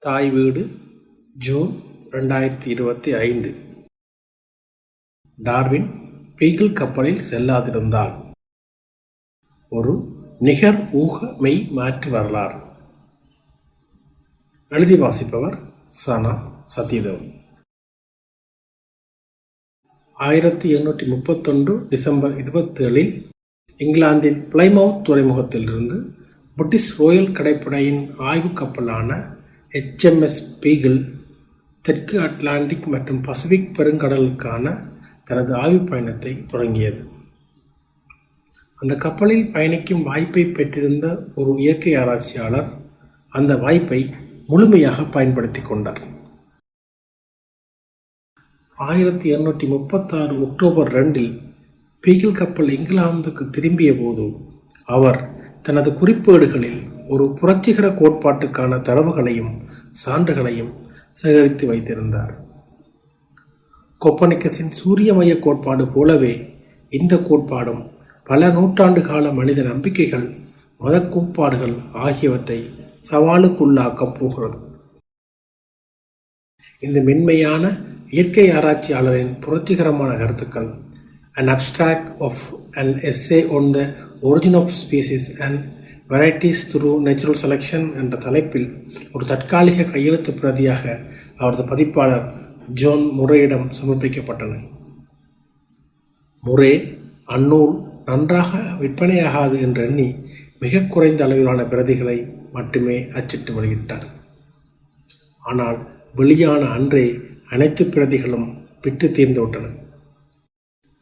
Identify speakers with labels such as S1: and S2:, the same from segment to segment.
S1: தாய் வீடு ஜூன் ரெண்டாயிரத்தி இருபத்தி ஐந்து. டார்வின் பீகிள் கப்பலில் செல்லாதிருந்தால் ஒரு நிகர் ஊக மெய் மாற்று வரலாறு. எழுதி வாசிப்பவர் சனா சத்யதேவன். ஆயிரத்தி எண்ணூற்றி முப்பத்தொன்று டிசம்பர் இருபத்தேழில் இங்கிலாந்தின் பிளைமவுத் துறைமுகத்திலிருந்து பிரிட்டிஷ் ரோயல் கடற்படையின் ஆய்வு கப்பலான ஹெச்எம்எஸ் பீகிள் தெற்கு அட்லாண்டிக் மற்றும் பசிபிக் பெருங்கடலுக்கான தனது ஆய்வு பயணத்தை தொடங்கியது. அந்த கப்பலில் பயணிக்கும் வாய்ப்பை பெற்றிருந்த ஒரு இயற்கை ஆராய்ச்சியாளர் அந்த வாய்ப்பை முழுமையாக பயன்படுத்தி கொண்டார். ஆயிரத்தி இருநூற்றி முப்பத்தாறு அக்டோபர் ரெண்டில் பீகிள் கப்பல் இங்கிலாந்துக்கு திரும்பிய போது அவர் தனது குறிப்பேடுகளில் ஒரு புரட்சிகர கோட்பாட்டுக்கான தரவுகளையும் சான்றுகளையும் சேகரித்து வைத்திருந்தார். கொப்பனிக்கஸின் சூரியமய கோட்பாடு போலவே இந்த கோட்பாடும் பல நூற்றாண்டு கால மனித நம்பிக்கைகள் மத கோட்பாடுகள் ஆகியவற்றை சவாலுக்குள்ளாக்கப் போகிறது. இந்த மென்மையான இயற்கை ஆராய்ச்சியாளரின் புரட்சிகரமான கருத்துக்கள் and abstract of and essay on the origin of species and varieties through natural selection என்ற தலைப்பில் ஒரு தற்காலிக கையெழுத்து பிரதியாக அவரது பதிப்பாளர் ஜோன் முரேயிடம் சமர்ப்பிக்கப்பட்டன. முரே அந்நூல் நன்றாக விற்பனையாகாது என்று எண்ணி மிக குறைந்த அளவிலான பிரதிகளை மட்டுமே அச்சிட்டு வெளியிட்டார். ஆனால் வெளியான அன்றே அனைத்து பிரதிகளும் விட்டு தீர்ந்துவிட்டன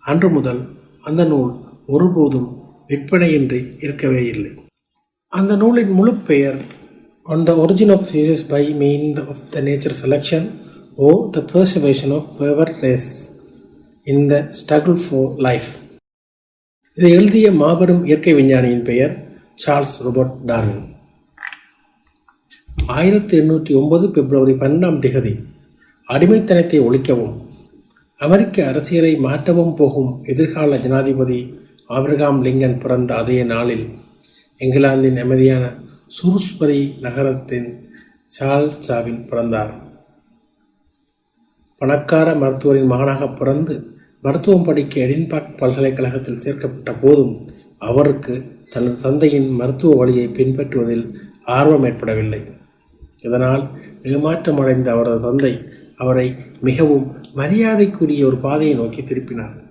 S1: அன்று முதல் அந்த நூல் ஒருபோதும் விற்பனையின்றி இருக்கவே இல்லை. அந்த நூலின் முழு பெயர் on the origin of species by mean of the nature selection or the preservation of favour race in the struggle for life இதை எழுதிய மாபெரும் இயற்கை விஞ்ஞானியின் பெயர் சார்ல்ஸ் ரோபர்ட் டார்வின் ஆயிரத்தி எண்ணூற்றி ஒன்பது பிப்ரவரி பன்னெண்டாம் திகதி அடிமைத்தனத்தை ஒழிக்கவும் அமெரிக்க அரசியலை மாற்றவும் போகும் எதிர்கால ஜனாதிபதி ஆபிரகாம் லிங்கன் பிறந்த அதே நாளில் இங்கிலாந்தின் அமைதியான சுருஸ்பரி நகரத்தின் சார்ல்ஸ் பிறந்தார். பணக்கார மருத்துவரின் மகனாக பிறந்து மருத்துவம் படிக்க எடின்பாக் பல்கலைக்கழகத்தில் சேர்க்கப்பட்ட போதும் அவருக்கு தனது தந்தையின் மருத்துவ வழியை பின்பற்றுவதில் ஆர்வம் ஏற்படவில்லை. இதனால் ஏமாற்றமடைந்த அவரது தந்தை அவரை மிகவும் மரியாதைக்குரிய ஒரு பாதையை நோக்கி திருப்பினார்.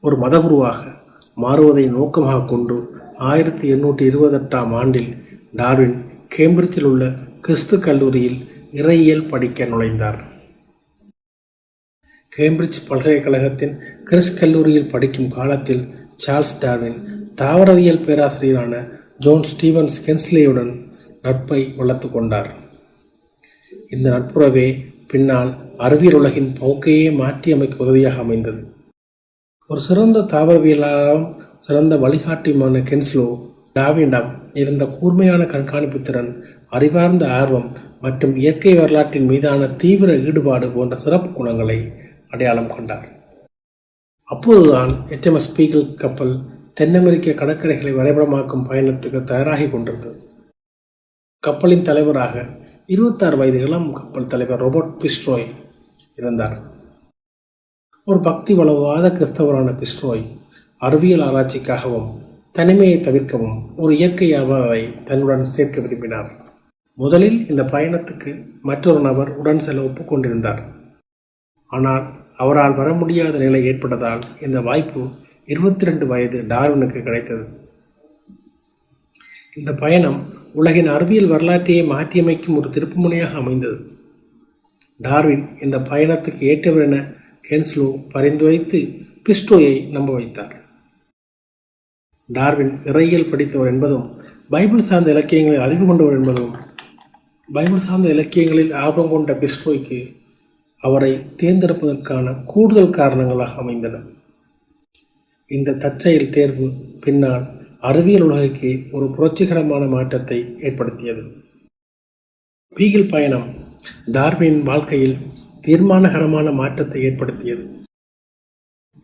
S1: ஒரு மதகுருவாக மாறுவதை நோக்கமாக கொண்டு ஆயிரத்தி எண்ணூற்றி இருபத்தெட்டாம் ஆண்டில் டார்வின் கேம்பிரிட்ஜில் உள்ள கிறிஸ்து கல்லூரியில் இறையியல் படிக்க நுழைந்தார். கேம்பிரிட்ஜ் பல்கலைக்கழகத்தின் கிறிஸ் கல்லூரியில் படிக்கும் காலத்தில் சார்ல்ஸ் டார்வின் தாவரவியல் பேராசிரியரான ஜோன் ஸ்டீவன்ஸ் கென்ஸ்லேயுடன் நட்பை வளர்த்து கொண்டார். இந்த நட்புறவே பின்னால் அறிவியல் உலகின் போக்கையே மாற்றியமைக்கும் உதவியாக அமைந்தது. ஒரு சிறந்த தாவரவியலாளரும் சிறந்த வழிகாட்டியுமான கென்ஸ்லோ டாவிடம் இருந்த கூர்மையான கண்காணிப்பு திறன் அறிவார்ந்த ஆர்வம் மற்றும் இயற்கை வரலாற்றின் மீதான தீவிர ஈடுபாடு போன்ற சிறப்பு குணங்களை அடையாளம் கொண்டார். அப்போதுதான் எச்எம்எஸ் பீகிள் கப்பல் தென் அமெரிக்க கடற்கரைகளை வரைபடமாக்கும் பயணத்துக்கு தயாராகி கொண்டிருந்தது. கப்பலின் தலைவராக இருபத்தாறு வயது இளம் கப்பல் தலைவர் ரோபர்ட் பிஸ்ட்ரோய் இருந்தார். ஒரு பக்தி வளவாத கிறிஸ்தவரான பிஸ்ட்ரோய் அறிவியல் ஆராய்ச்சிக்காகவும் தனிமையை தவிர்க்கவும் ஒரு இயற்கையாளரை தன்னுடன் சேர்க்க விரும்பினார். முதலில் இந்த பயணத்துக்கு மற்றொரு நபர் உடன் செல்ல ஒப்புக்கொண்டிருந்தார் ஆனால் அவரால் வர முடியாத நிலை ஏற்பட்டதால் இந்த வாய்ப்பு இருபத்தி ரெண்டு வயது டார்வினுக்கு கிடைத்தது. இந்த பயணம் உலகின் அறிவியல் வரலாற்றையே மாற்றியமைக்கும் ஒரு திருப்புமுனையாக அமைந்தது. டார்வின் இந்த பயணத்துக்கு ஏற்றவர் என கென்ஸ்லோ பரிந்துரைத்து பிஸ்டோயை நம்ப வைத்தார். டார்வின் இறையியல் படித்தவர் என்பதும் பைபிள் சார்ந்த இலக்கியங்களை அறிவு கொண்டவர் என்பதும் பைபிள் சார்ந்த இலக்கியங்களில் ஆர்வம் கொண்ட பிஸ்டோய்க்கு அவரை தேர்ந்தெடுப்பதற்கான கூடுதல் காரணங்களாக அமைந்தன. இந்த தற்செயல் தேர்வு பின்னால் அறிவியல் உலகிற்கு ஒரு புரட்சிகரமான மாற்றத்தை ஏற்படுத்தியது. பீகில் பயணம் டார்வின் வாழ்க்கையில் தீர்மானகரமான மாற்றத்தை ஏற்படுத்தியது.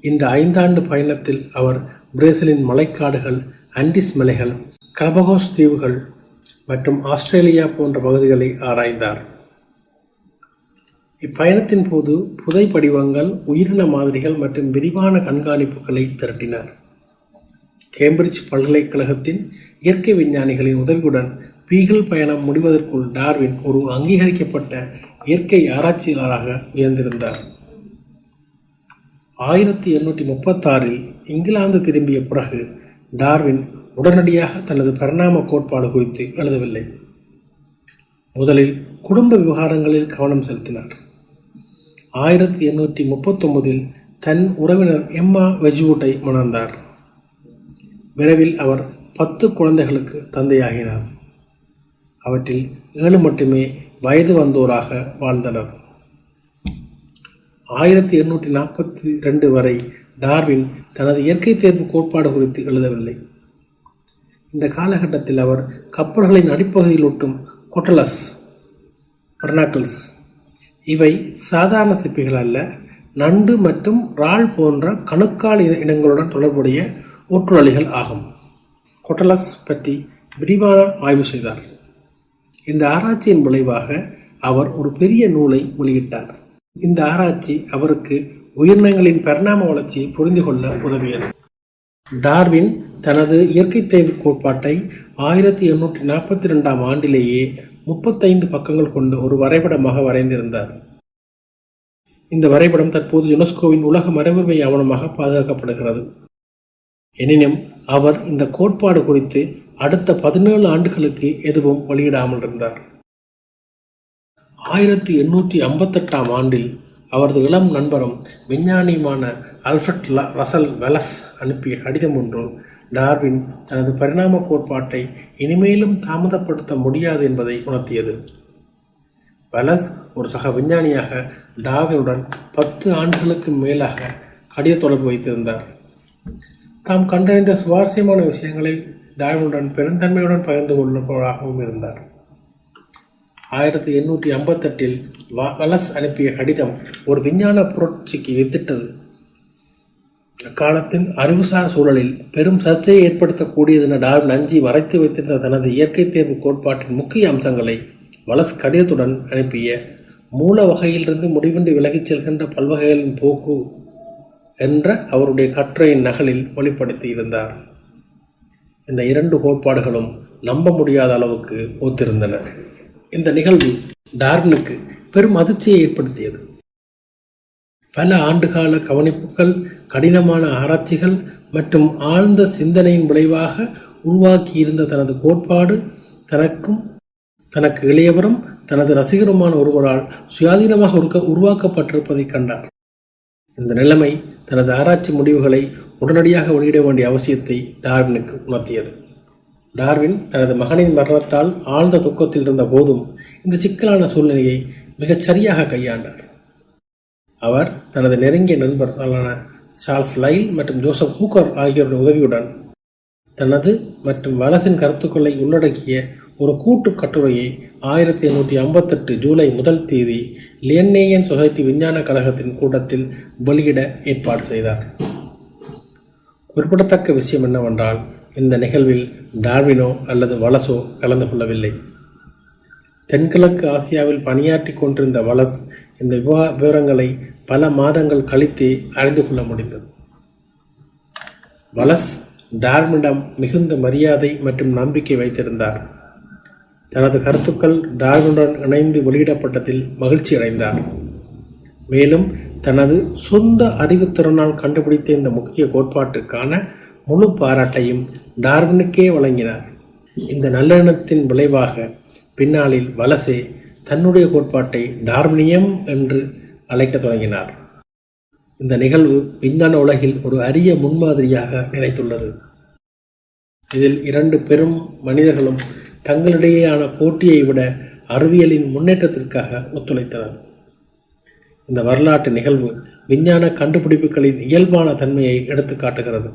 S1: இந்த ஐந்தாண்டு பயணத்தில் அவர் பிரேசிலின் மலைக்காடுகள் அண்டிஸ் மலைகள் கலபகோஸ் தீவுகள் மற்றும் ஆஸ்திரேலியா போன்ற பகுதிகளை ஆராய்ந்தார். இப்பயணத்தின் போது புதை படிவங்கள் உயிரின மாதிரிகள் மற்றும் விரிவான கண்காணிப்புகளை திரட்டினார். கேம்பிரிட்ஜ் பல்கலைக்கழகத்தின் இயற்கை விஞ்ஞானிகளின் உதவியுடன் பீகிள் பயணம் முடிவதற்குள் டார்வின் ஒரு அங்கீகரிக்கப்பட்ட இயற்கை ஆராய்ச்சியாளராக உயர்ந்திருந்தார். ஆயிரத்தி எண்ணூற்றி முப்பத்தாறில் இங்கிலாந்து திரும்பிய பிறகு டார்வின் உடனடியாக தனது பரிணாம கோட்பாடு குறித்து எழுதவில்லை. முதலில் குடும்ப விவகாரங்களில் கவனம் செலுத்தினார். ஆயிரத்தி எண்ணூற்றி முப்பத்தொன்பதில் தன் உறவினர் எம்மா வெஜ்வுட்டை மணந்தார். விரைவில் அவர் பத்து குழந்தைகளுக்கு தந்தையாகினார். அவற்றில் ஏழு மட்டுமே வயது வந்தோராக வாழ்ந்தனர். ஆயிரத்தி எண்ணூற்றி நாற்பத்தி ரெண்டு வரை டார்வின் தனது இயற்கை தேர்வு கோட்பாடு குறித்து எழுதவில்லை. இந்த காலகட்டத்தில் அவர் கப்பல்களின் அடிப்பகுதியில் ஒட்டும் கொட்டலஸ் பர்னாக்கிள்ஸ் இவை சாதாரண சிப்பிகள் அல்ல நண்டு மற்றும் இறால் போன்ற கணுக்கால் இனங்களுடன் தொடர்புடைய ஒற்றுழலிகள் ஆகும். கொட்டலஸ் பற்றி விரிவான ஆய்வு செய்தார். இந்த ஆராய்ச்சியின் விளைவாக அவர் ஒரு பெரிய நூலை வெளியிட்டார். இந்த ஆராய்ச்சி அவருக்கு உயிரினங்களின் பரிணாம வளர்ச்சியை புரிந்து கொள்ள உதவியது. டார்வின் தனது இயற்கை தேர்வு கோட்பாட்டை ஆயிரத்தி எண்ணூற்றி நாற்பத்தி ரெண்டாம் ஆண்டிலேயே முப்பத்தைந்து பக்கங்கள் கொண்டு ஒரு வரைபடமாக வரைந்திருந்தார். இந்த வரைபடம் தற்போது யுனெஸ்கோவின் உலக மரபுரிமை ஆவணமாக பாதுகாக்கப்படுகிறது. எனினும் அவர் இந்த கோட்பாடு குறித்து அடுத்த பதினேழு ஆண்டுகளுக்கு எதுவும் வெளியிடாமல் இருந்தார். ஆயிரத்தி எண்ணூற்றி ஐம்பத்தெட்டாம் ஆண்டில் அவரது இளம் நண்பரும் விஞ்ஞானியுமான அல்ஃபர்ட் ல- ரசல் வெலஸ் அனுப்பிய கடிதம் ஒன்று டார்வின் தனது பரிணாம கோட்பாட்டை இனிமேலும் தாமதப்படுத்த முடியாது என்பதை உணர்த்தியது. வெலஸ் ஒரு சக விஞ்ஞானியாக டார்வினுடன் பத்து ஆண்டுகளுக்கு மேலாக கடித தொடர்பு வைத்திருந்தார். தாம் கண்டறிந்த சுவாரஸ்யமான விஷயங்களை டார்வினுடன் பெருந்தன்மையுடன் பகிர்ந்து கொள்ளுபவராகவும் இருந்தார். ஆயிரத்தி எண்ணூற்றி ஐம்பத்தெட்டில் வலஸ் அனுப்பிய கடிதம் ஒரு விஞ்ஞான புரட்சிக்கு வித்திட்டது. அக்காலத்தின் அறிவுசார் சூழலில் பெரும் சர்ச்சையை ஏற்படுத்தக்கூடியதென டார்வின் அஞ்சி மறைத்து வைத்திருந்த தனது இயற்கை தேர்வு கோட்பாட்டின் முக்கிய அம்சங்களை வலஸ் கடிதத்துடன் அனுப்பிய மூல வகையிலிருந்து முடிவின்றி விலகிச் செல்கின்ற பல்வகைகளின் போக்கு என்ற அவருடைய கட்டுரையின் நகலில் வெளிப்படுத்தி இருந்தார் இந்த இரண்டு கோட்பாடுகளும் நம்ப முடியாத அளவுக்கு ஒத்திருந்தன. இந்த நிகழ்வு டார்வினுக்கு பெரும் அதிர்ச்சியை ஏற்படுத்தியது. பல ஆண்டுகால கவனிப்புகள் கடினமான ஆராய்ச்சிகள் மற்றும் ஆழ்ந்த சிந்தனையின் விளைவாக உருவாக்கியிருந்த தனது கோட்பாடு தனக்கும் தனக்கு இளையவரும் தனது ரசிகருமான ஒருவரால் சுயாதீனமாக உருக்க உருவாக்கப்பட்டிருப்பதைக் கண்டார். இந்த நிலைமை தனது ஆராய்ச்சி முடிவுகளை உடனடியாக வெளியிட வேண்டிய அவசியத்தை டார்வினுக்கு உணர்த்தியது. டார்வின் தனது மகனின் மரணத்தால் ஆழ்ந்த துக்கத்தில் இருந்த போதும் இந்த சிக்கலான சூழ்நிலையை மிகச் சரியாக கையாண்டார். அவர் தனது நெருங்கிய நண்பர்களான சார்ல்ஸ் லைல் மற்றும் ஜோசப் ஹூக்கர் ஆகியோருடைய உதவியுடன் தனது மற்றும் வலசின் கருத்துக்களை உள்ளடக்கிய ஒரு கூட்டு கட்டுரையை ஆயிரத்தி எண்ணூற்றி ஐம்பத்தெட்டு ஜூலை முதல் தேதி லியன்னேயன் சொசைட்டி விஞ்ஞான கழகத்தின் கூட்டத்தில் வெளியிட ஏற்பாடு செய்தார். குறிப்பிடத்தக்க விஷயம் என்னவென்றால் இந்த நிகழ்வில் டார்வினோ அல்லது வலசோ கலந்து கொள்ளவில்லை. தென்கிழக்கு ஆசியாவில் பணியாற்றி கொண்டிருந்த வலஸ் இந்த விவா விவரங்களை பல மாதங்கள் கழித்து அறிந்து கொள்ள முடிந்தது. வலஸ் டார்மிடம் மிகுந்த மரியாதை மற்றும் நம்பிக்கை வைத்திருந்தார். தனது கருத்துக்கள் டார்வினுடன் இணைந்து வெளியிடப்பட்டதில் மகிழ்ச்சி அடைந்தார். மேலும் தனது சொந்த அறிவுத்திறனால் கண்டுபிடித்த இந்த முக்கிய கோட்பாட்டுக்கான முழு பாராட்டையும் டார்வினுக்கே வழங்கினார். இந்த நல்லெண்ணத்தின் விளைவாக பின்னாளில் வலசே தன்னுடைய கோட்பாட்டை டார்வினியம் என்று அழைக்கத் தொடங்கினார். இந்த நிகழ்வு விஞ்ஞான உலகில் ஒரு அரிய முன்மாதிரியாக நிலைத்துள்ளது. இதில் இரண்டு பெரும் மனிதர்களும் தங்களிடையேயான போட்டியை விட அறிவியலின் முன்னேற்றத்திற்காக ஒத்துழைத்தனர். இந்த வரலாற்று நிகழ்வு விஞ்ஞான கண்டுபிடிப்புகளின் இயல்பான தன்மையை எடுத்து காட்டுகிறது.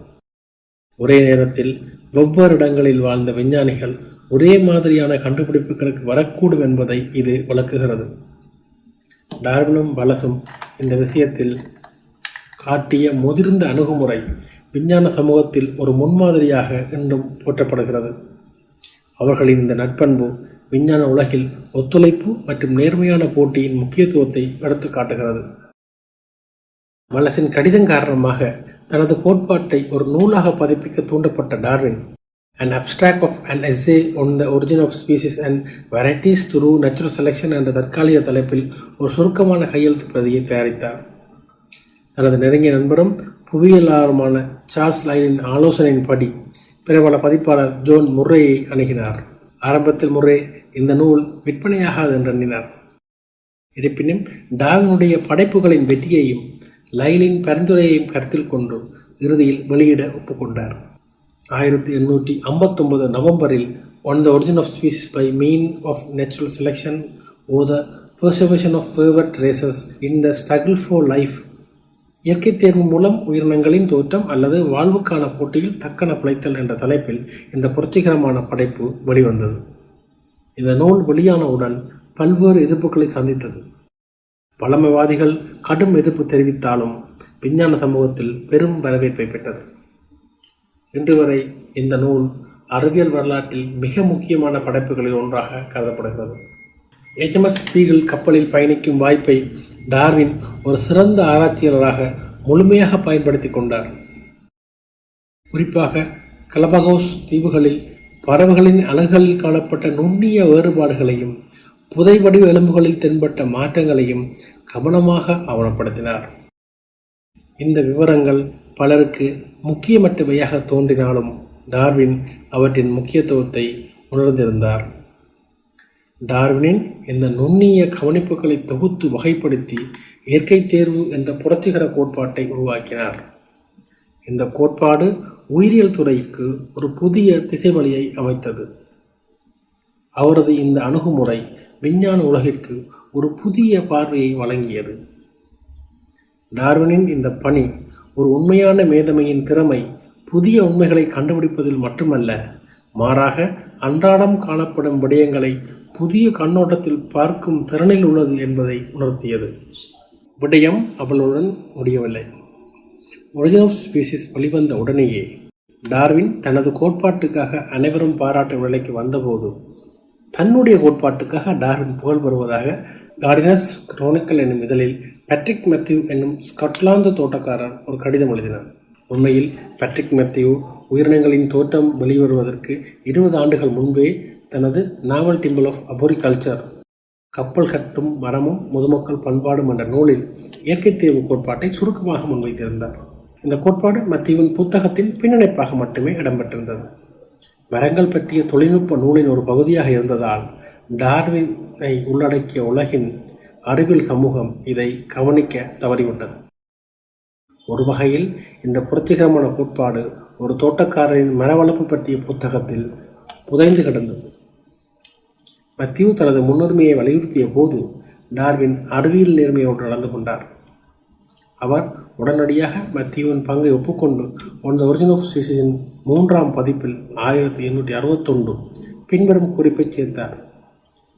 S1: ஒரே நேரத்தில் வெவ்வேறு இடங்களில் வாழ்ந்த விஞ்ஞானிகள் ஒரே மாதிரியான கண்டுபிடிப்புகளுக்கு வரக்கூடும் என்பதை இது விளக்குகிறது. டார்வினும் பலசும் இந்த விஷயத்தில் காட்டிய முதிர்ந்த அணுகுமுறை விஞ்ஞான சமூகத்தில் ஒரு முன்மாதிரியாக இன்றும் போற்றப்படுகிறது. அவர்களின் இந்த நட்பண்பு விஞ்ஞான உலகில் ஒத்துழைப்பு மற்றும் நேர்மையான போட்டியின் முக்கியத்துவத்தை எடுத்து காட்டுகிறது. வலசின் கடிதம் காரணமாக தனது கோட்பாட்டை ஒரு நூலாக பதிப்பிக்க தூண்டப்பட்ட Darwin and abstract of an essay on the origin of species and varieties through natural selection என்ற தற்காலிக தலைப்பில் ஒரு சுருக்கமான கையெழுத்து பிரதியை தயாரித்தார். தனது நெருங்கிய நண்பரும் புவியியலாளருமான சார்ஸ் லைனின் ஆலோசனையின்படி பிரபல பதிப்பாளர் ஜோன் முர்ரேயை அணுகினார். ஆரம்பத்தில் முர்ரே இந்த நூல் விற்பனையாகாது என்று எண்ணினார். இருப்பினும் டாகனுடைய படைப்புகளின் வெற்றியையும் லைலின் பரிந்துரையையும் கருத்தில் கொண்டு இறுதியில் வெளியிட ஒப்புக்கொண்டார் ஆயிரத்தி எண்ணூற்றி ஐம்பத்தொம்பது நவம்பரில் on the origin of species by mean of natural selection or the preservation of favoured races in the struggle for life இயற்கை தேர்வு மூலம் உயிரினங்களின் தோற்றம் அல்லது வாழ்வுக்கான போட்டியில் தக்கன பிழைத்தல் என்ற தலைப்பில் இந்த புரட்சிகரமான படைப்பு வெளிவந்தது. இந்த நூல் வெளியானவுடன் பல்வேறு எதிர்ப்புகளை சந்தித்தது. பழமைவாதிகள் கடும் எதிர்ப்பு தெரிவித்தாலும் விஞ்ஞான சமூகத்தில் பெரும் வரவேற்பை பெற்றது. இன்று வரை இந்த நூல் அறிவியல் வரலாற்றில் மிக முக்கியமான படைப்புகளில் ஒன்றாக கருதப்படுகிறது. எச்எம்எஸ் ஸ்பீகிள் கப்பலில் பயணிக்கும் வாய்ப்பை டார்வின் ஒரு சிறந்த ஆராய்ச்சியாளராக முழுமையாக பயன்படுத்தி கொண்டார். குறிப்பாக கலபகோஸ் தீவுகளில் பறவைகளின் அலகுகளில் காணப்பட்ட நுண்ணிய வேறுபாடுகளையும் புதை வடிவ எலும்புகளில் தென்பட்ட மாற்றங்களையும் கவனமாக ஆவணப்படுத்தினார். இந்த விவரங்கள் பலருக்கு முக்கியமற்றவையாக தோன்றினாலும் டார்வின் அவற்றின் முக்கியத்துவத்தை உணர்ந்திருந்தார். டார்வினின் இந்த நுண்ணிய கவனிப்புகளை தொகுத்து வகைப்படுத்தி இயற்கை தேர்வு என்ற புரட்சிகர கோட்பாட்டை உருவாக்கினார். இந்த கோட்பாடு உயிரியல் துறைக்கு ஒரு புதிய திசைவழியை அமைத்தது. அவரது இந்த அணுகுமுறை விஞ்ஞான உலகிற்கு ஒரு புதிய பார்வையை வழங்கியது. டார்வினின் இந்த பணி ஒரு உண்மையான மேதமையின் திறமை புதிய உண்மைகளை கண்டுபிடிப்பதில் மட்டுமல்ல மாறாக அன்றாடம் காணப்படும் விடயங்களை புதிய கண்ணோட்டத்தில் பார்க்கும் திறனில் உள்ளது என்பதை உணர்த்தியது. விடயம் அவளுடன் முடியவில்லை. ஒரிஜினல் ஸ்பீசிஸ் வெளிவந்த உடனேயே டார்வின் தனது கோட்பாட்டுக்காக அனைவரும் பாராட்டும் நிலைக்கு வந்தபோது தன்னுடைய கோட்பாட்டுக்காக டார்வின் புகழ் பெறுவதாக கார்டினஸ் குரோனிக்கல் என்னும் இதழில் பேட்ரிக் மெத்யூ என்னும் ஸ்காட்லாந்து தோட்டக்காரர் ஒரு கடிதம் எழுதினார். உண்மையில் பேட்ரிக் மெத்யூ உயிரினங்களின் தோற்றம் வெளிவருவதற்கு இருபது ஆண்டுகள் முன்பே தனது நாவல் டிம்பிள் ஆஃப் அபோரிகல்ச்சர் கப்பல் கட்டும் மரமும் முதுமக்கள் பண்பாடும் என்ற நூலில் இயற்கை தீர்வு கோட்பாட்டை சுருக்கமாக முன்வைத்திருந்தார். இந்த கோட்பாடு மத்தியவின் புத்தகத்தின் பின்னணிப்பாக மட்டுமே இடம்பெற்றிருந்தது. மரங்கள் பற்றிய தொழில்நுட்ப நூலின் ஒரு பகுதியாக இருந்ததால் டார்வினை உள்ளடக்கிய உலகின் அறிவியல் சமூகம் இதை கவனிக்க தவறிவிட்டது. ஒரு வகையில் இந்த புரட்சிகரமான கோட்பாடு ஒரு தோட்டக்காரரின் மரவளர்ப்பு பற்றிய புத்தகத்தில் புதைந்து கிடந்தது. மத்தியூ தனது முன்னுரிமையை வலியுறுத்திய போது டார்வின் அறிவியல் நேர்மையோடு நடந்து கொண்டார். அவர் உடனடியாக மத்தியுவின் பங்கை ஒப்புக்கொண்டு ஒன் த ஒரிஜின் ஆஃப் ஸ்பீசிஸின் மூன்றாம் பதிப்பில் ஆயிரத்தி எண்ணூற்றி அறுபத்தொன்று பின்வரும் குறிப்பை சேர்த்தார்.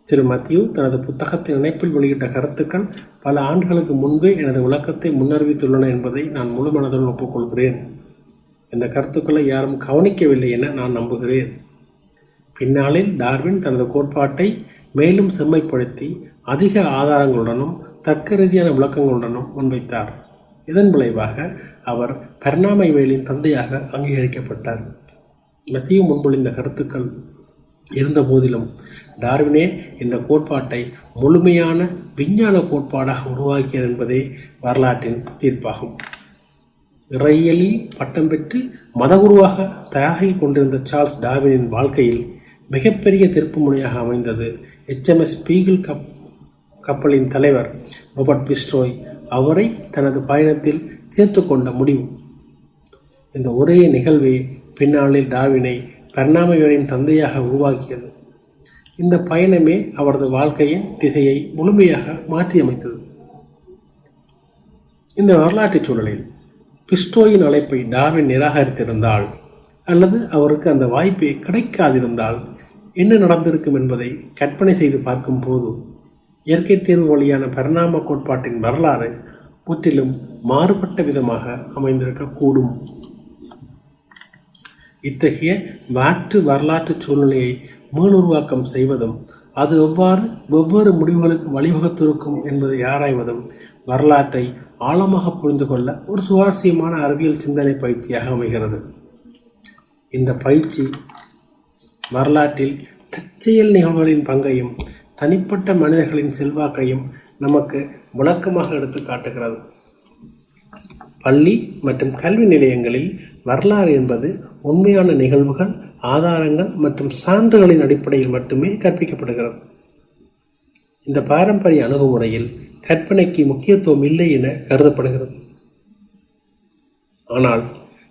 S1: திரு. மத்தியூ தனது புத்தகத்தின் இணைப்பில் வெளியிட்ட கருத்துக்கள் பல ஆண்டுகளுக்கு முன்பே எனது விளக்கத்தை முன்னறிவித்துள்ளன என்பதை நான் முழு மனதுடன் ஒப்புக்கொள்கிறேன். இந்த கருத்துக்களை யாரும் கவனிக்கவில்லை என நான் நம்புகிறேன். பின்னாளில் டார்வின் தனது கோட்பாட்டை மேலும் செம்மைப்படுத்தி அதிக ஆதாரங்களுடனும் தர்க்க ரீதியான விளக்கங்களுடனும் முன்வைத்தார். இதன் விளைவாக அவர் பரிணாமவியலின் தந்தையாக அங்கீகரிக்கப்பட்டார். மத்திய முன்மொழிந்த கருத்துக்கள் இருந்த போதிலும் டார்வினே இந்த கோட்பாட்டை முழுமையான விஞ்ஞான கோட்பாடாக உருவாக்கியது என்பதே வரலாற்றின் தீர்ப்பாகும். இறையியலில் பட்டம் பெற்று மதகுருவாக தயாராகி கொண்டிருந்த சார்ல்ஸ் டார்வினின் வாழ்க்கையில் மிகப்பெரிய திருப்புமுனையாக அமைந்தது. எச்எம்எஸ் பீகிள் கப் கப்பலின் தலைவர் ரோபர்ட் பிஸ்ட்ரோய் அவரை தனது பயணத்தில் சேர்த்து கொண்ட முடிவு. இந்த ஒரே நிகழ்வே பின்னாளில் டாவினை பெர்ணாமையோரின் தந்தையாக உருவாக்கியது. இந்த பயணமே அவரது வாழ்க்கையின் திசையை முழுமையாக மாற்றியமைத்தது. இந்த வரலாற்றுச் சூழலில் பிஸ்டோயின் அழைப்பை டார்வின் நிராகரித்திருந்தால் அல்லது அவருக்கு அந்த வாய்ப்பே கிடைக்காதிருந்தால் என்ன நடந்திருக்கும் என்பதை கற்பனை செய்து பார்க்கும்போது இயற்கை தேர்வு வழியான பரிணாம கோட்பாட்டின் வரலாறு முற்றிலும் மாறுபட்ட விதமாக அமைந்திருக்கக்கூடும். இத்தகைய மாற்று வரலாற்று சூழ்நிலையை மீளுருவாக்கம் செய்வதும் அது எவ்வாறு வெவ்வேறு முடிவுகளுக்கு வழிவகுத்திருக்கும் என்பதை ஆராய்வதும் வரலாற்றை ஆழமாக புரிந்து கொள்ள ஒரு சுவாரஸ்யமான அறிவியல் சிந்தனை பயிற்சியாக அமைகிறது. இந்த பயிற்சி வரலாற்றில் தற்செயல் நிகழ்வுகளின் பங்கையும் தனிப்பட்ட மனிதர்களின் செல்வாக்கையும் நமக்கு விளக்கமாக எடுத்து காட்டுகிறது. பள்ளி மற்றும் கல்வி நிலையங்களில் வரலாறு என்பது உண்மையான நிகழ்வுகள் ஆதாரங்கள் மற்றும் சான்றுகளின் அடிப்படையில் மட்டுமே கற்பிக்கப்படுகிறது. இந்த பாரம்பரிய அணுகுமுறையில் கற்பனைக்கு முக்கியத்துவம் இல்லை என கருதப்படுகிறது. ஆனால்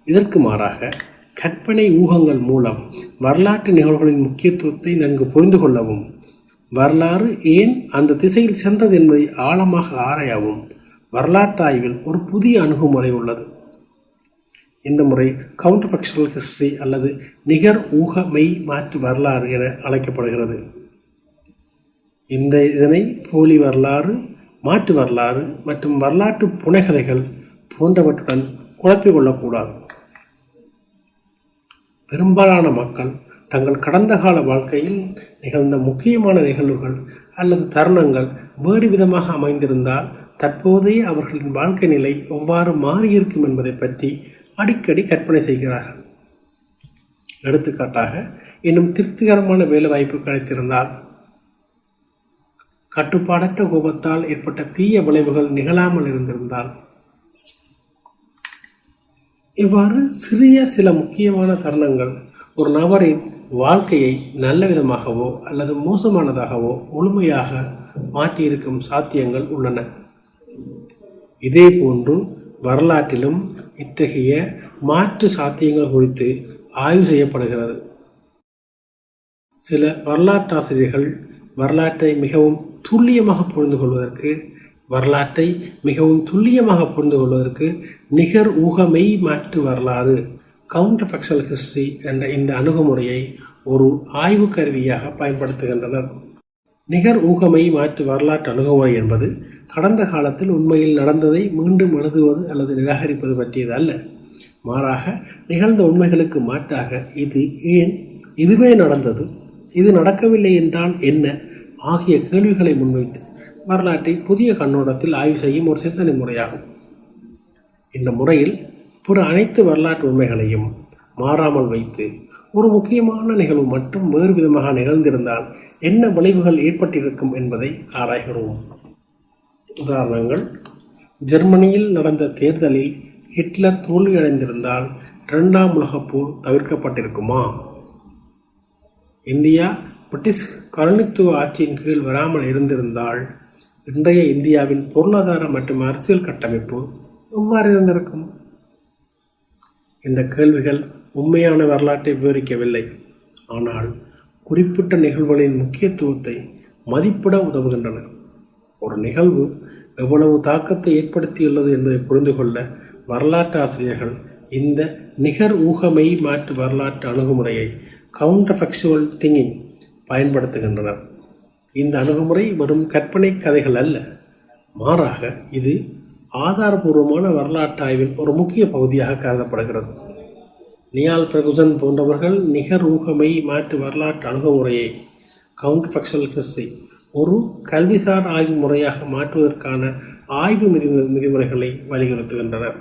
S1: இதற்கு மாறாக கற்பனை ஊகங்கள் மூலம் வரலாற்று நிகழ்வுகளின் முக்கியத்துவத்தை நன்கு புரிந்து கொள்ளவும் வரலாறு ஏன் அந்த திசையில் சென்றது என்பதை ஆழமாக ஆராயவும் வரலாற்று ஆய்வில் ஒரு புதிய அணுகுமுறை உள்ளது. இந்த முறை கவுண்டர் ஃபக்ஷனல் ஹிஸ்டரி அல்லது நிகர் ஊக மெய் மாற்று வரலாறு என அழைக்கப்படுகிறது. இந்த இதனை போலி வரலாறு மாற்று வரலாறு மற்றும் வரலாற்று புனைகதைகள் போன்றவற்றுடன் குழப்பிக் கொள்ளக்கூடாது. பெரும்பாலான மக்கள் தங்கள் கடந்த கால வாழ்க்கையில் நிகழ்ந்த முக்கியமான நிகழ்வுகள் அல்லது தருணங்கள் வேறு விதமாக அமைந்திருந்தால் தற்போதைய அவர்களின் வாழ்க்கை நிலை எவ்வாறு மாறியிருக்கும் என்பதை பற்றி அடிக்கடி கற்பனை செய்கிறார்கள். எடுத்துக்காட்டாக இன்னும் திருப்திகரமான வேலை வாய்ப்பு கிடைத்திருந்தால் கட்டுப்பாடற்ற கோபத்தால் ஏற்பட்ட தீய விளைவுகள் நிகழாமல் இருந்திருந்தால் இவ்வாறு சிறிய சில முக்கியமான தருணங்கள் ஒரு நபரின் வாழ்க்கையை நல்ல விதமாகவோ அல்லது மோசமானதாகவோ முழுமையாக மாற்றியிருக்கும் சாத்தியங்கள் உள்ளன. இதே போன்று வரலாற்றிலும் இத்தகைய மாற்று சாத்தியங்கள் குறித்து ஆய்வு செய்யப்படுகிறது. சில வரலாற்றாசிரியர்கள் வரலாற்றை மிகவும் துல்லியமாக புரிந்து கொள்வதற்கு வரலாற்றை மிகவும் துல்லியமாக புரிந்து கொள்வதற்கு நிகர் ஊகமை மாற்று வரலாறு கவுண்டர் ஃபெக்ஷனல் ஹிஸ்டரி என்ற இந்த அணுகுமுறையை ஒரு ஆய்வு கருவியாக பயன்படுத்துகின்றனர். நிகர் ஊகமை மாற்று வரலாற்று அணுகுமுறை என்பது கடந்த காலத்தில் உண்மையில் நடந்ததை மீண்டும் எழுதுவது அல்லது நிராகரிப்பது பற்றியது அல்ல. மாறாக நிகழ்ந்த உண்மைகளுக்கு மாற்றாக இது ஏன் இதுவே நடந்தது? இது நடக்கவில்லை என்றால் என்ன? ஆகிய கேள்விகளை முன்வைத்து வரலாற்றை புதிய கண்ணோட்டத்தில் ஆய்வு செய்யும் ஒரு சிந்தனை முறையாகும். இந்த முறையில் பிற அனைத்து வரலாற்று உண்மைகளையும் மாறாமல் வைத்து ஒரு முக்கியமான நிகழ்வு மட்டும் வேறு விதமாக நிகழ்ந்திருந்தால் என்ன விளைவுகள் ஏற்பட்டிருக்கும் என்பதை ஆராய்கிறோம். உதாரணங்கள் ஜெர்மனியில் நடந்த தேர்தலில் ஹிட்லர் தோல்வியடைந்திருந்தால் இரண்டாம் உலகப் போர் தவிர்க்கப்பட்டிருக்குமா? இந்தியா பிரிட்டிஷ் காலனித்துவ ஆட்சியின் கீழ் வராமல் இருந்திருந்தால் இன்றைய இந்தியாவின் பொருளாதார மற்றும் அரசியல் கட்டமைப்பு எவ்வாறு இருந்திருக்கும்? இந்த கேள்விகள் உண்மையான வரலாற்றை விவரிக்கவில்லை. ஆனால் குறிப்பிட்ட நிகழ்வுகளின் முக்கியத்துவத்தை மதிப்பிட உதவுகின்றன. ஒரு நிகழ்வு எவ்வளவு தாக்கத்தை ஏற்படுத்தியுள்ளது என்பதை புரிந்து கொள்ள வரலாற்று ஆசிரியர்கள் இந்த நிகர் ஊகமை மாற்று வரலாற்று அணுகுமுறையை கவுண்டர் ஃபெக்சுவல் திங்கிங் பயன்படுத்துகின்றனர். இந்த அணுகுமுறை வரும் கற்பனை கதைகள் அல்ல. மாறாக இது ஆதாரபூர்வமான வரலாற்றாய்வின் ஒரு முக்கிய பகுதியாக கருதப்படுகிறது. நியால் பிரகுசன் போன்றவர்கள் நிகரூகமை மாற்று வரலாற்று அணுகுமுறையை கவுண்ட் ஃபெக்சுவல் ஹிஸ்டரி ஒரு கல்விசார் ஆய்வு முறையாக மாற்றுவதற்கான ஆய்வு மிதி விதிமுறைகளை வலியுறுத்துகின்றனர்.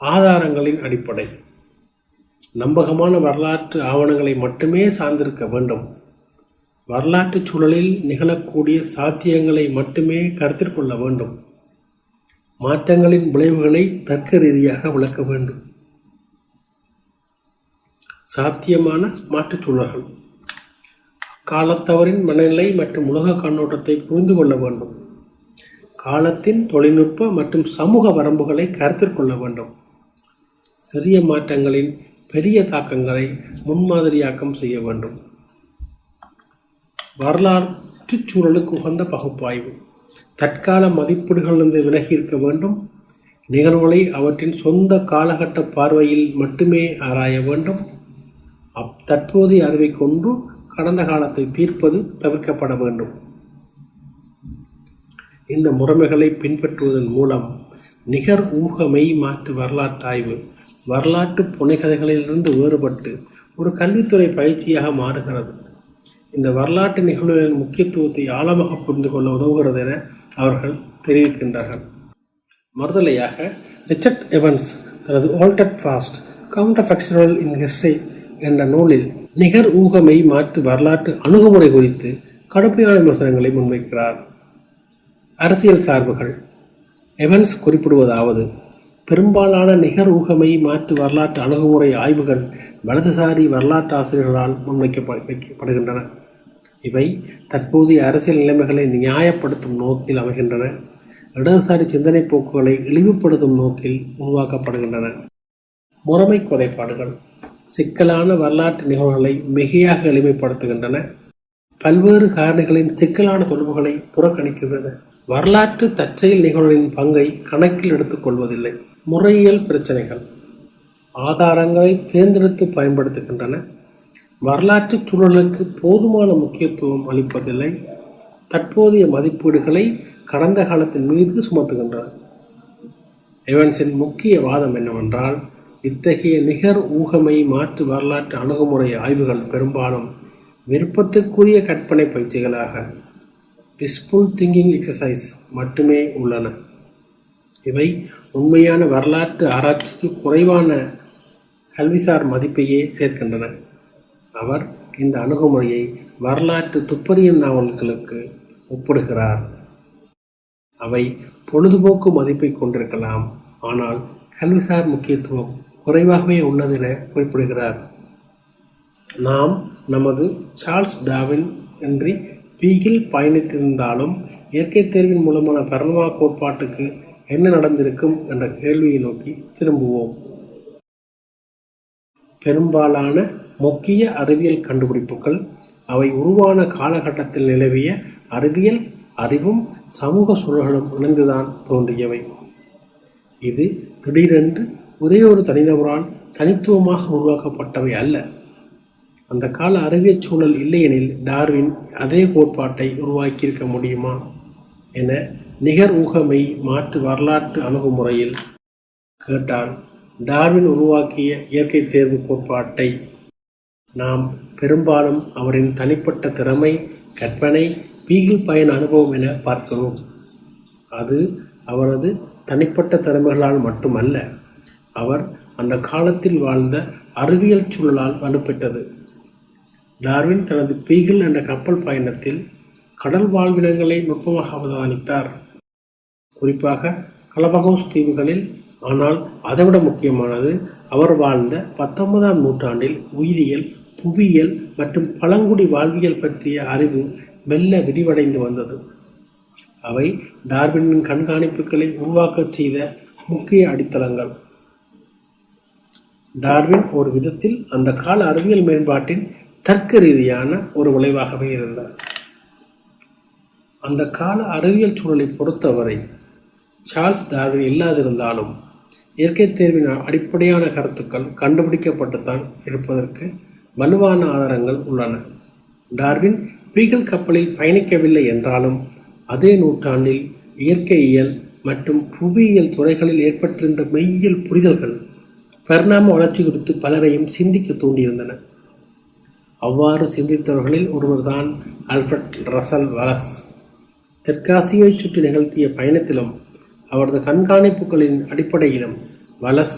S1: ஆதாரங்களின் அடிப்படை. நம்பகமான வரலாற்று ஆவணங்களை மட்டுமே சார்ந்திருக்க வேண்டும். வரலாற்று சூழலில் நிகழக்கூடிய சாத்தியங்களை மட்டுமே கருத்தில் கொள்ள வேண்டும். மாற்றங்களின் விளைவுகளை தர்க்க ரீதியாக விளக்க வேண்டும். சாத்தியமான மாற்றுச் சூழல்கள். காலத்தவரின் மனநிலை மற்றும் உலக கண்ணோட்டத்தை புரிந்து கொள்ள வேண்டும். காலத்தின் தொழில்நுட்ப மற்றும் சமூக வரம்புகளை கருத்தில் கொள்ள வேண்டும். சிறிய மாற்றங்களின் பெரிய தாக்கங்களை முன்மாதிரியாக்கம் செய்ய வேண்டும். வரலாற்று சூழலுக்கு உகந்த பகுப்பாய்வு. தற்கால மதிப்பீடுகளிலிருந்து விலகி இருக்க வேண்டும். நிகழ்வுகளை அவற்றின் சொந்த காலகட்ட பார்வையில் மட்டுமே ஆராய வேண்டும். அப் தற்போதைய அறிவை கொண்டு கடந்த காலத்தை தீர்ப்பது தவிர்க்கப்பட வேண்டும். இந்த முறைமைகளை பின்பற்றுவதன் மூலம் நிகர் ஊகமை மாற்று வரலாற்றாய்வு. வரலாற்று புனைகதைகளிலிருந்து வேறுபட்டு ஒரு கல்வித்துறை பயிற்சியாக மாறுகிறது. இந்த வரலாற்று நிகழ்வுகளின் முக்கியத்துவத்தை ஆழமாக புரிந்து கொள்ள உதவுகிறது என அவர்கள் தெரிவிக்கின்றார்கள். மறுதலையாக ரிச்சர்ட் எவன்ஸ் தனது altered past counterfactual in history என்ற நூலில் நிகர் ஊகமை மாற்று வரலாற்று அணுகுமுறை குறித்து கடுமையான விமர்சனங்களை முன்வைக்கிறார். அரசியல் சார்புகள். எவன்ஸ் குறிப்பிடுவதாவது பெரும்பாலான நிகர் ஊகமை மாற்று வரலாற்று அணுகுமுறை ஆய்வுகள் வலதுசாரி வரலாற்று ஆசிரியர்களால் முன்வைக்கப்படுகின்றன இவை தற்போதைய அரசியல் நிலைமைகளை நியாயப்படுத்தும் நோக்கில் அமைகின்றன. இடதுசாரி சிந்தனை போக்குகளை இழிவுபடுத்தும் நோக்கில் உருவாக்கப்படுகின்றன. முறைமை குறைபாடுகள் சிக்கலான வரலாற்று நிகழ்வுகளை மிகையாக எளிமைப்படுத்துகின்றன. பல்வேறு காரணிகளின் சிக்கலான தொடர்புகளை புறக்கணிக்கின்றன. வரலாற்று தற்செயல் நிகழ்வின் பங்கை கணக்கில் எடுத்துக்கொள்வதில்லை முறையியல் பிரச்சனைகள். ஆதாரங்களை தேர்ந்தெடுத்து பயன்படுத்துகின்றன. வரலாற்று சூழலுக்கு போதுமான முக்கியத்துவம் அளிப்பதில்லை. தற்போதைய மதிப்பீடுகளை கடந்த காலத்தின் மீது சுமத்துகின்றன. எவன்ஸின் முக்கிய வாதம் என்னவென்றால் இத்தகைய நிகர் ஊகமை மாற்று வரலாற்று அணுகுமுறை ஆய்வுகள் பெரும்பாலும் விருப்பத்துக்குரிய கற்பனை பயிற்சிகளாக விஸ்புல் திங்கிங் எக்ஸசைஸ் மட்டுமே உள்ளன. இவை உண்மையான வரலாற்று ஆராய்ச்சிக்கு குறைவான கல்விசார் மதிப்பையே சேர்க்கின்றன. அவர் இந்த அணுகுமுறையை வரலாற்று துப்பறியும் நாவல்களுக்கு ஒப்பிடுகிறார். அவை பொழுதுபோக்கு மதிப்பை கொண்டிருக்கலாம் ஆனால் கல்விசார் முக்கியத்துவம் குறைவாகவே உள்ளது என குறிப்பிடுகிறார். நாம் நமது சார்ல்ஸ் டாவின் என்று பீகில் பயணித்திருந்தாலும் இயற்கை தேர்வின் மூலமான பரமா கோட்பாட்டுக்கு என்ன நடந்திருக்கும் என்ற கேள்வியை நோக்கி திரும்புவோம். பெரும்பாலான முக்கிய அறிவியல் கண்டுபிடிப்புகள் அவை உருவான காலகட்டத்தில் நிலவிய அறிவியல் அறிவும் சமூக சூழல்களும் இணைந்துதான் தோன்றியவை. இது திடீரென்று ஒரே ஒரு தனிநபரால் தனித்துவமாக உருவாக்கப்பட்டவை அல்ல. அந்த கால அறிவியல் சூழல் இல்லையெனில் டார்வின் அதே கோட்பாட்டை உருவாக்கியிருக்க முடியுமா என நிகர் ஊகமை மாற்று வரலாற்று அணுகுமுறையில் கேட்டால் டார்வின் உருவாக்கிய இயற்கை தேர்வு கோட்பாட்டை நாம் பெரும்பாலும் அவரின் தனிப்பட்ட திறமை கற்பனை பீகில் பயன் அனுபவம் என பார்க்கிறோம். அது அவரது தனிப்பட்ட திறமைகளால் மட்டுமல்ல அவர் அந்த காலத்தில் வாழ்ந்த அறிவியல் சூழலால் வலுப்பெற்றது. டார்வின் தனது பீகிள் என்ற கப்பல் பயணத்தில் கடல் வாழ்விடங்களை நுட்பமாக அவதானித்தார். குறிப்பாக கலபகோஸ் தீவுகளில் ஆனால் அதைவிட முக்கியமானது அவர் வாழ்ந்த பத்தொன்பதாம் நூற்றாண்டில் உயிரியல் புவியியல் மற்றும் பழங்குடி வாழ்வியல் பற்றிய அறிவு மெல்ல விரிவடைந்து வந்தது. அவை டார்வினின் கண்காணிப்புகளை உருவாக்கச் செய்த முக்கிய அடித்தளங்கள். டார்வின் ஒரு விதத்தில் அந்த கால அறிவியல் மேம்பாட்டின் தர்க்க ரீதியான ஒரு விளைவாகவே இருந்தார். அந்த கால அறிவியல் சூழலை பொறுத்தவரை சார்ல்ஸ் டார்வின் இல்லாதிருந்தாலும் இயற்கை தேர்வின் அடிப்படையான கருத்துக்கள் கண்டுபிடிக்கப்பட்டுத்தான் இருப்பதற்கு வலுவான ஆதாரங்கள் உள்ளன. டார்வின் பீகல் கப்பலில் பயணிக்கவில்லை என்றாலும் அதே நூற்றாண்டில் இயற்கையியல் மற்றும் புவியியல் துறைகளில் ஏற்பட்டிருந்த மெய்யியல் புரிதல்கள் பரிணாம வளர்ச்சி குறித்து பலரையும் சிந்திக்க தூண்டியிருந்தன. அவ்வாறு சிந்தித்தவர்களில் ஒருவர்தான் அல்ஃபர்ட் ரசல் வலஸ். தெற்காசியை சுற்றி நிகழ்த்திய பயணத்திலும் அவரது கண்காணிப்புகளின் அடிப்படையிலும் வலஸ்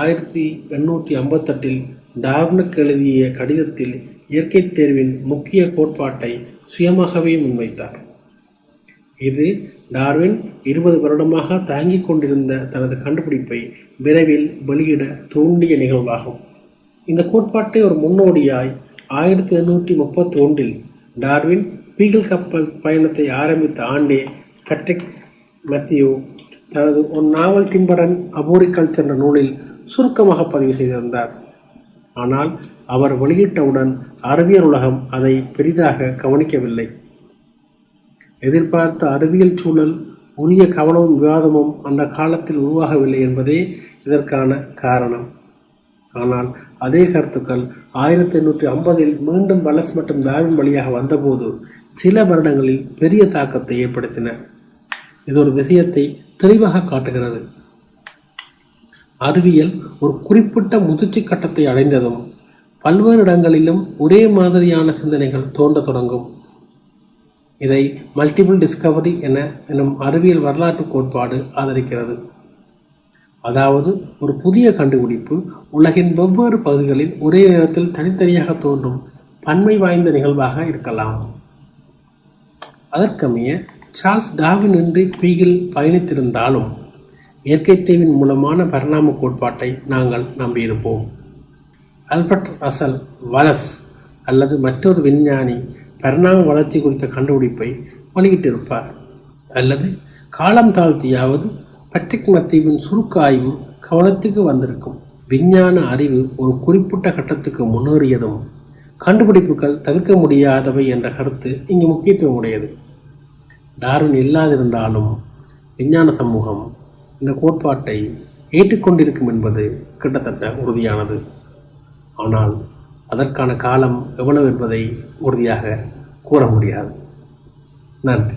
S1: ஆயிரத்தி எண்ணூற்றி ஐம்பத்தெட்டில் டார்னுக்கு எழுதிய கடிதத்தில் இயற்கை தேர்வின் முக்கிய கோட்பாட்டை சுயமாகவே முன்வைத்தார். இது டார்வின் இருபது வருடமாக தாங்கிக் கொண்டிருந்த தனது கண்டுபிடிப்பை விரைவில் வெளியிட தூண்டிய நிகழ்வாகும். இந்த கோட்பாட்டை ஒரு முன்னோடியாய் ஆயிரத்தி எண்ணூற்றி முப்பத்தி ஒன்றில் டார்வின் பீகல் கப்பல் பயணத்தை ஆரம்பித்த ஆண்டே கட்ரிக் மத்தியோ தனது ஒரு நாவல் டிம்பரன் அபோரிகல்ச்சர் என்ற நூலில் சுருக்கமாக பதிவு செய்திருந்தார். ஆனால் அவர் வெளியிட்டவுடன் அறிவியல் உலகம் அதை பெரிதாக கவனிக்கவில்லை. எதிர்பார்த்த அறிவியல் சூழல் உரிய கவனமும் விவாதமும் அந்த காலத்தில் உருவாகவில்லை என்பதே இதற்கான காரணம். ஆனால் அதே கருத்துக்கள் ஆயிரத்தி எண்ணூற்றி ஐம்பதில் மீண்டும் வலஸ் மற்றும் டார்வின் வழியாக வந்தபோது சில வருடங்களில் பெரிய தாக்கத்தை ஏற்படுத்தின. இது ஒரு விஷயத்தை தெளிவாக காட்டுகிறது. அறிவியல் ஒரு குறிப்பிட்ட முதிர்ச்சி கட்டத்தை அடைந்ததும் பல்வேறு இடங்களிலும் ஒரே மாதிரியான சிந்தனைகள் தோன்ற தொடங்கும். இதை மல்டிபிள் டிஸ்கவரி என எனும் அறிவியல் வரலாற்று கோட்பாடு ஆதரிக்கிறது. அதாவது ஒரு புதிய கண்டுபிடிப்பு உலகின் வெவ்வேறு பகுதிகளில் ஒரே நேரத்தில் தனித்தனியாக தோன்றும் பன்மை வாய்ந்த நிகழ்வாக இருக்கலாம். அதற்கமைய சார்ல்ஸ் டாவின் இன்றி பீகில் பயணித்திருந்தாலும் இயற்கை தேவின் மூலமான பரிணாம கோட்பாட்டை நாங்கள் நம்பியிருப்போம். ஆல்பர்ட் ரசல் வலஸ் அல்லது மற்றொரு விஞ்ஞானி பரிணாம வளர்ச்சி குறித்த கண்டுபிடிப்பை வெளியிட்டிருப்பார். அல்லது காலம் தாழ்த்தியாவது பட்ரிக் மத்தீவின் சுருக்க ஆய்வு கவனத்துக்கு வந்திருக்கும். விஞ்ஞான அறிவு ஒரு குறிப்பிட்ட கட்டத்துக்கு முன்னேறியதும் கண்டுபிடிப்புகள் தவிர்க்க முடியாதவை என்ற கருத்து இங்கு முக்கியத்துவம் உடையது டார்வின் இல்லாதிருந்தாலும் விஞ்ஞான சமூகம் இந்த கோட்பாட்டை ஏற்றுக்கொண்டிருக்கும் என்பது கிட்டத்தட்ட உறுதியானது. ஆனால் அதற்கான காலம் எவ்வளவு என்பதை உறுதியாக கூற முடியாது. நன்றி.